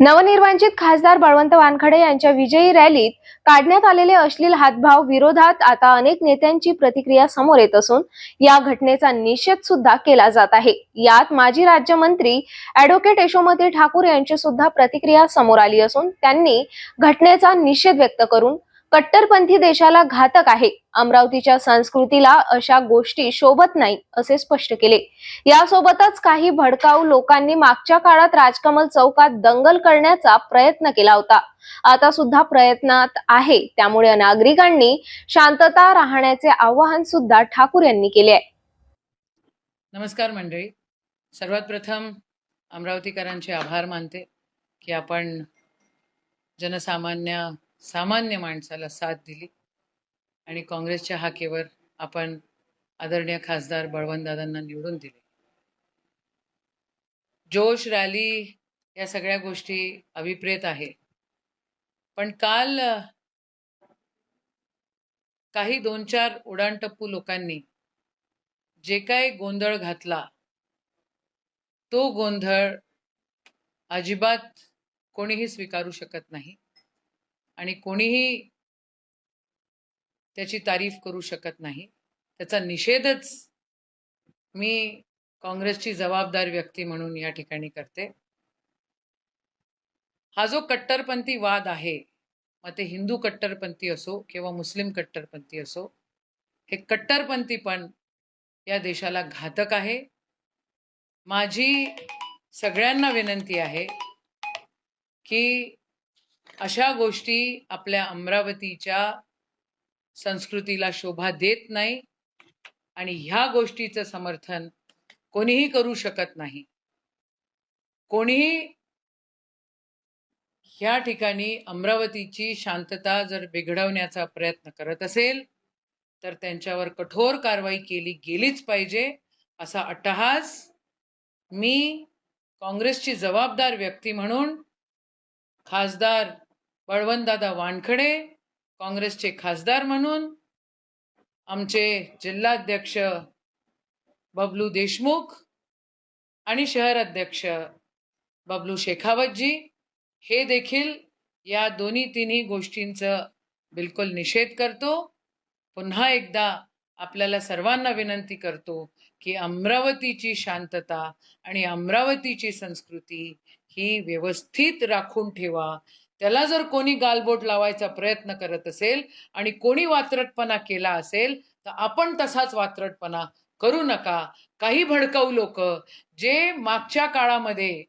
नवनिर्वाचित खासदार बळवंत वानखडे यांच्या विजयी रॅलीत काढण्यात आलेले अश्लील हातभाव विरोधात आता अनेक नेत्यांची प्रतिक्रिया समोर येत असून या घटनेचा निषेध सुद्धा केला जात आहे. यात माजी राज्यमंत्री अॅडव्होकेट यशोमती ठाकूर यांची सुद्धा प्रतिक्रिया समोर आली असून त्यांनी घटनेचा निषेध व्यक्त करून कट्टरपंथी देशाला घातक आहे. अमरावतीच्या संस्कृतीला अशा गोष्टी शोभत नाही असे स्पष्ट केले. यासोबतच काही भडकाऊ लोकांनी मागच्या काळात राजकमल चौकात दंगल करण्याचा प्रयत्न केला होता. आता सुद्धा प्रयत्नात आहे. त्यामुळे नागरिकांनी शांतता राहण्याचे आवाहन सुद्धा ठाकूर यांनी केले आहे. नमस्कार मंडळी. सर्वात प्रथम अमरावतीकरांचे आभार मानते की आपण जनसामान्य सामान्य माणसाला साथ दिली. आणि काँग्रेसच्या हाकेवर आपण आदरणीय खासदार बळवंतदादांना निवडून दिले. जोश रॅली या सगळ्या गोष्टी अभिप्रेत आहे. पण काल काही दोन चार उडाणटप्पू लोकांनी जे काही गोंधळ घातला तो गोंधळ अजिबात कोणीही स्वीकारू शकत नाही. आणि कोणीही त्याची तारीफ करू शकत नाही. त्याचा निषेधच मी काँग्रेसची जबाबदार व्यक्ती म्हणून या ठिकाणी करते. हा जो कट्टरपंथी वाद आहे मग ते हिंदू कट्टरपंथी असो किंवा मुस्लिम कट्टरपंथी असो हे कट्टरपंथी पण या देशाला घातक आहे. माझी सगळ्यांना विनंती आहे की अशा गोष्टी आपल्या अमरावतीच्या संस्कृतीला शोभा देत नाही आणि ह्या गोष्टीचं समर्थन कोणीही करू शकत नाही. कोणीही ह्या ठिकाणी अमरावतीची शांतता जर बिघडवण्याचा प्रयत्न करत असेल तर त्यांच्यावर कठोर कारवाई केली गेलीच पाहिजे असा अट्टहास मी काँग्रेसची जबाबदार व्यक्ती म्हणून खासदार बळवंतदादा वानखडे काँग्रेसचे खासदार म्हणून आमचे जिल्हाध्यक्ष बबलू देशमुख आणि शहर अध्यक्ष बबलू शेखावतजी हे देखील या दोन्ही तिन्ही गोष्टींचं बिलकुल निषेध करतो. पुन्हा एकदा आपल्याला सर्वांना विनंती करतो की अमरावतीची शांतता आणि अमरावतीची संस्कृती ही व्यवस्थित राखून ठेवा. त्याला जर कोणी गालबोट लावायचा प्रयत्न करत असेल आणि कोणी वात्रटपणा केला असेल तर आपण तसाच वात्रटपणा करू नका. काही भडकाऊ लोक जे मागच्या काळामध्ये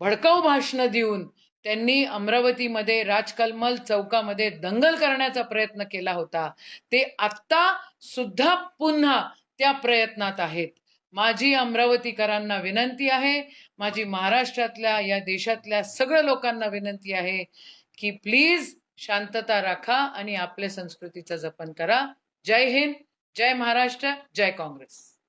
भडकाऊ भाषणं देऊन त्यांनी अमरावतीमध्ये राजकलमल चौकामध्ये दंगल करण्याचा प्रयत्न केला होता ते आत्ता सुद्धा पुन्हा त्या प्रयत्नात आहेत. माझी अमरावतीकरांना विनंती आहे माझी महाराष्ट्रातल्या या देशातल्या सगळ्या लोकांना विनंती आहे की प्लीज शांतता राखा आणि आपल्या संस्कृतीचं जपन करा. जय हिंद जय महाराष्ट्र जय काँग्रेस.